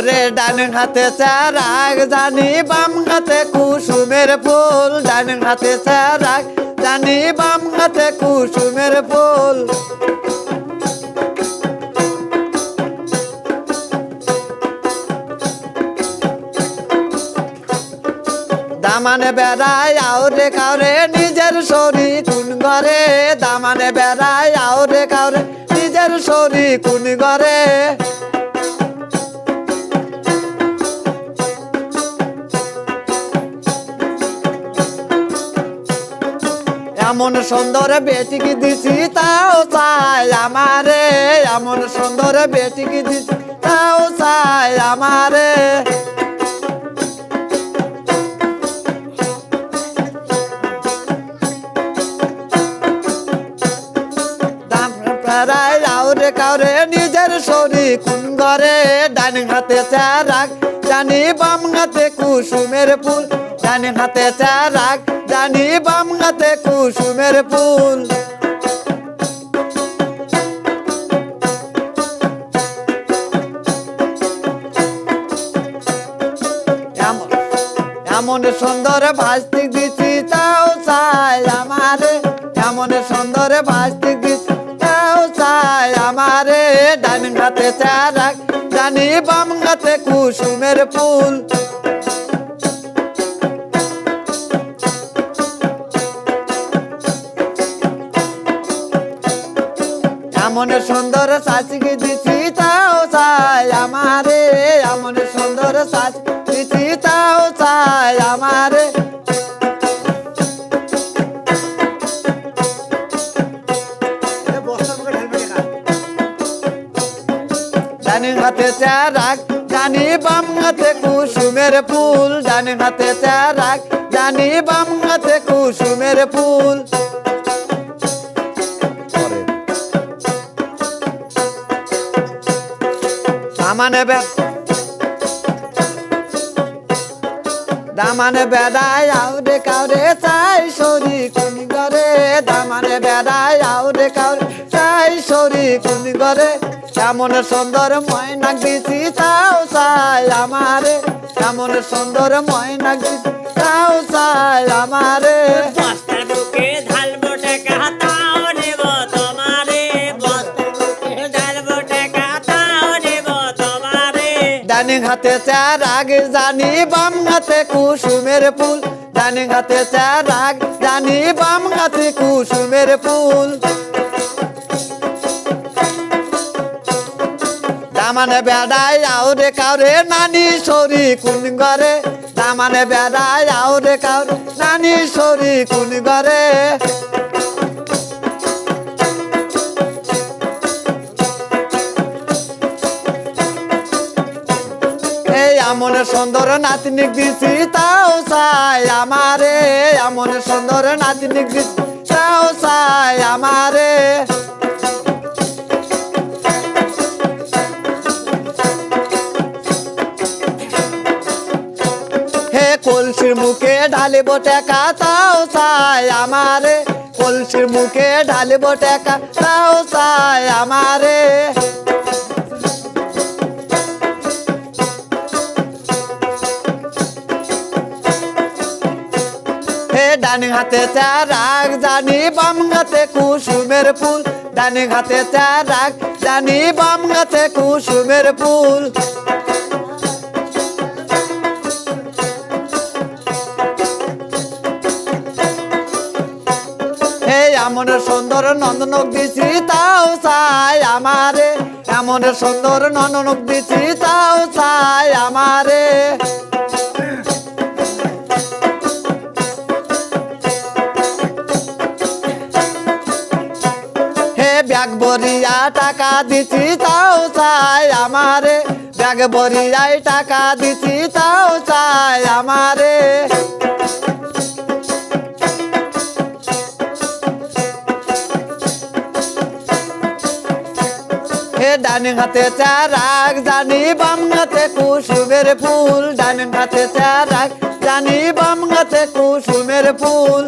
ওরে ডান হাতে চারাক জানি বাম হাতে কুসুমের ফুল। ডান হাতে চারাক জানি বাম হাতে কুসুমের ফুল। দামানে বেড়ায় আউরে কাউরে, নিজের শরী কোন ঘরে? দামানে বেড়ায় আউরে কাউরে, নিজের শরী কোন ঘরে? এমন সুন্দর বেটিকে দিছি, তাও চাই আমারে। এমন সুন্দর বেটিকে দিছি, তাও চাই আমারে। দাম প্রায় আউরে কাউরে নিজের শরী কোন ঘরে? ডান হাতে চারাক, জানি বাম হাতে কুসুমের ফুল। ডান হাতে চারাক, জানি বাম হাতে কুসুমের ফুল। এমন সুন্দর ভাস্তিক দিছি, তাও চাই আমারে। এমন সুন্দর ভাস্তিক দিছি চাই আমারে ডান হাতে চারাক জানি বাম হাতে কুসুমের ফুল। এমন সুন্দর শাসিকে দিছি তাও চাই আমারে, এমন সুন্দর শাস দিছি তাও চাই আমারে। ডানি হাতে চারাক জানি বাম হাতে কুসুমের ফুল। ডানি হাতে চারাক জানি বাম হাতে কুসুমের ফুল। দামানে বে দামানে বেড়ায় আউরে কাউরে চাই সরি কুনি গরে দামানে কেমন সুন্দর ময়নাক দিছি তাও চাই আমারে। কেমন সুন্দর ময়নাক দিছি তাও চাই আমারে ডানি হাতে চারাগ জানি বাম হাতে কুসুমের ফুল। ডানি হাতে চার চারাগ জানি বাম হাতে কুসুমের ফুল। দামানে বেড়ায় আউরে কাউরে নানি সরি কোন ঘরে? দামানে বেড়ায় আউরে কাউরে নানি সরি কোন ঘরে? এমন সুন্দর নাতনি দিছি, তাও চাই আমারে। এমন সুন্দর নাতনি দিছি, তাও চাই আমারে। কলসির মুখে ঢালিব টাকা, তাও চাই আমারে। কলসির মুখে ঢালিব টাকা, তাও চাই আমারে। ডানি হাতে চারাক জানি বাম হাতে কুসুমের ফুল। ডানি হাতে চারাক জানি বাম হাতে কুসুমের ফুল। এমন সুন্দর নন্দনক দিছি, তাও চাই আমারে। এমন সুন্দর নন্দনক দিছি, তাও চাই আমারে। ব্যাগ বরিয়া টাকা দিছি, তাও চাই আমারে। ব্যাগ বরিয়ায় টাকা দিছি, তাও চাই আমারে। ডানে হাতে চারাক, জানি বাম হাতে কুসুমের ফুল। ডানে হাতে চারাক, জানি বাম হাতে কুসুমের ফুল।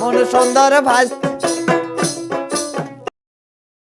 মনে সুন্দর ভাসতে